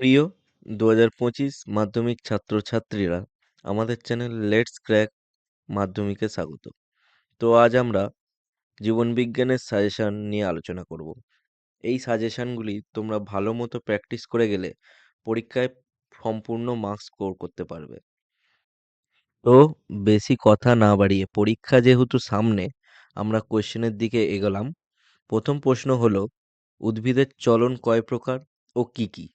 প্রিয় দু হাজার পঁচিশ মাধ্যমিক ছাত্রছাত্রীরা আমাদের চ্যানেল লেটস ক্র্যাক মাধ্যমিকে স্বাগত। তো আজ আমরা জীবনবিজ্ঞানের সাজেশান নিয়ে আলোচনা করব। এই সাজেশানগুলি তোমরা ভালো মতো প্র্যাকটিস করে গেলে পরীক্ষায় সম্পূর্ণ মার্কস স্কোর করতে পারবে। তো বেশি কথা না বাড়িয়ে পরীক্ষা যেহেতু সামনে, আমরা কোয়েশ্চেনের দিকে এগোলাম। প্রথম প্রশ্ন হলো, উদ্ভিদের চলন কয় প্রকার ও কি কি?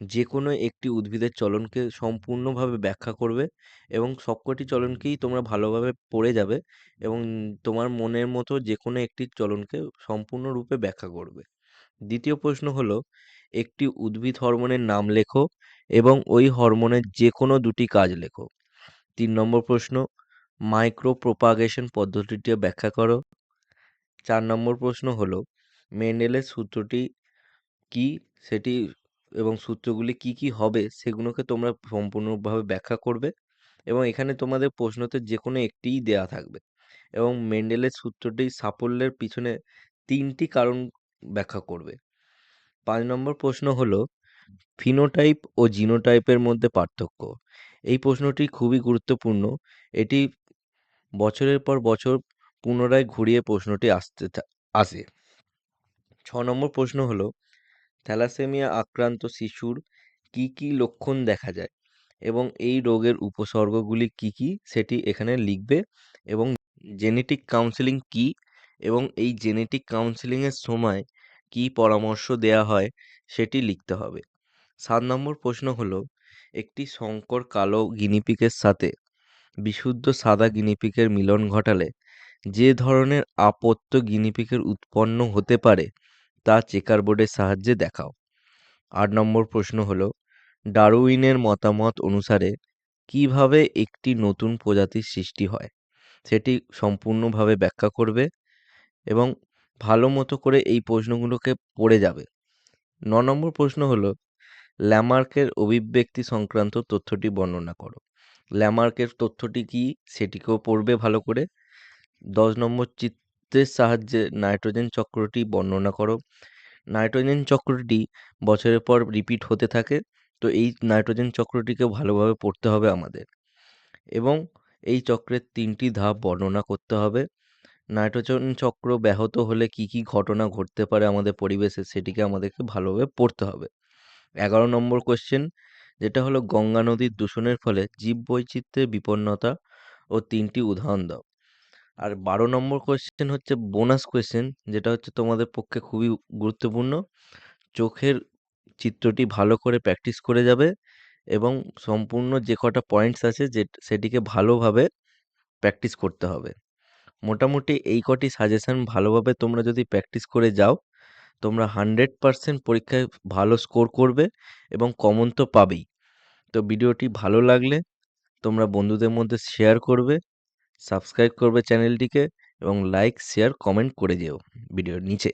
যে কোনো একটি উদ্ভিদের চলনকে সম্পূর্ণভাবে ব্যাখ্যা করবে এবং সবকটি চলনকেই তোমরা ভালোভাবে পড়ে যাবে এবং তোমার মনের মতো যে কোনো একটি চলনকে সম্পূর্ণরূপে ব্যাখ্যা করবে। দ্বিতীয় প্রশ্ন হলো, একটি উদ্ভিদ হরমোনের নাম লেখো এবং ওই হরমোনের যে কোনো দুটি কাজ লেখো। তিন নম্বর প্রশ্ন মাইক্রো প্রোপাগেশন পদ্ধতিটি ব্যাখ্যা করো। চার নম্বর প্রশ্ন হলো, মেন্ডেলের সূত্রটি কি? সেটি এবং সূত্রগুলি কি কি হবে সেগুলোকে তোমরা সম্পূর্ণভাবে ব্যাখ্যা করবে এবং এখানে তোমাদের প্রশ্নতে যে কোনো একটিই দেয়া থাকবে এবং মেন্ডেলের সূত্রটি সাফল্যের পিছনে তিনটি কারণ ব্যাখ্যা করবে। পাঁচ নম্বর প্রশ্ন হলো, ফিনোটাইপ ও জিনোটাইপের মধ্যে পার্থক্য। এই প্রশ্নটি খুবই গুরুত্বপূর্ণ। এটি বছরের পর বছর পুনরায় ঘুরিয়ে প্রশ্নটি আসতে আসে। ছ নম্বর প্রশ্ন হলো থ্যালাসেমিয়া আক্রান্ত শিশুর কি কি লক্ষণ দেখা যায় এবং এই রোগের উপসর্গগুলি কি কি সেটি এখানে লিখবে এবং জেনেটিক কাউন্সেলিং কি এবং এই জেনেটিক কাউন্সেলিংয়ের সময় কি পরামর্শ দেয়া হয় সেটি লিখতে হবে। সাত নম্বর প্রশ্ন হলো, একটি শঙ্কর কালো গিনিপিকের সাথে বিশুদ্ধ সাদা গিনিপিকের মিলন ঘটালে যে ধরনের আপত্য গিনিপিকের উৎপন্ন হতে পারে তা চেকার বোর্ডের সাহায্যে দেখাও। আট নম্বর প্রশ্ন হল, ডারউইনের মতামত অনুসারে কীভাবে একটি নতুন প্রজাতির সৃষ্টি হয়? সেটি সম্পূর্ণভাবে ব্যাখ্যা করবে এবং ভালো মতো করে এই প্রশ্নগুলোকে পড়ে যাবে। ন নম্বর প্রশ্ন হলো, ল্যামার্কের অভিব্যক্তি সংক্রান্ত তথ্যটি বর্ণনা করো। ল্যামার্কের তথ্যটি কি সেটিকেও পড়বে ভালো করে? দশ নম্বর চিত্রের সাহায্যে নাইট্রোজেন চক্রটি বর্ণনা করো। নাইট্রোজেন চক্রটি বছরের পর রিপিট হতে থাকে, তো এই নাইট্রোজেন চক্রটিকে ভালোভাবে পড়তে হবে আমাদের। এবং এই চক্রের তিনটি ধাপ বর্ণনা করতে হবে। নাইট্রোজেন চক্র ব্যাহত হলে কি কি ঘটনা ঘটতে পারে আমাদের পরিবেশে সেটিকে আমাদেরকে ভালোভাবে পড়তে হবে। এগারো নম্বর কোয়েশ্চেন যেটা হলো গঙ্গা নদীর দূষণের ফলে জীববৈচিত্র্যের বিপন্নতা ও তিনটি উদাহরণ দাও। আর বারো নম্বর কোয়েশ্চেন হচ্ছে বোনাস কোয়েশ্চেন যেটা হচ্ছে তোমাদের পক্ষে খুবই গুরুত্বপূর্ণ। চোখের চিত্রটি ভালো করে প্র্যাকটিস করে যাবে এবং সম্পূর্ণ যে কটা পয়েন্টস আছে যে, সেটিকে ভালোভাবে প্র্যাকটিস করতে হবে। মোটামুটি এই কটি সাজেশান ভালোভাবে তোমরা যদি প্র্যাকটিস করে যাও, তোমরা হান্ড্রেড পারসেন্ট পরীক্ষায় ভালো স্কোর করবে এবং কমন তো পাবেই। তো ভিডিওটি ভালো লাগলে তোমরা বন্ধুদের মধ্যে শেয়ার করবে। সাবস্ক্রাইব করবে চ্যানেলটিকে এবং লাইক শেয়ার কমেন্ট করে যেও ভিডিওর নিচে।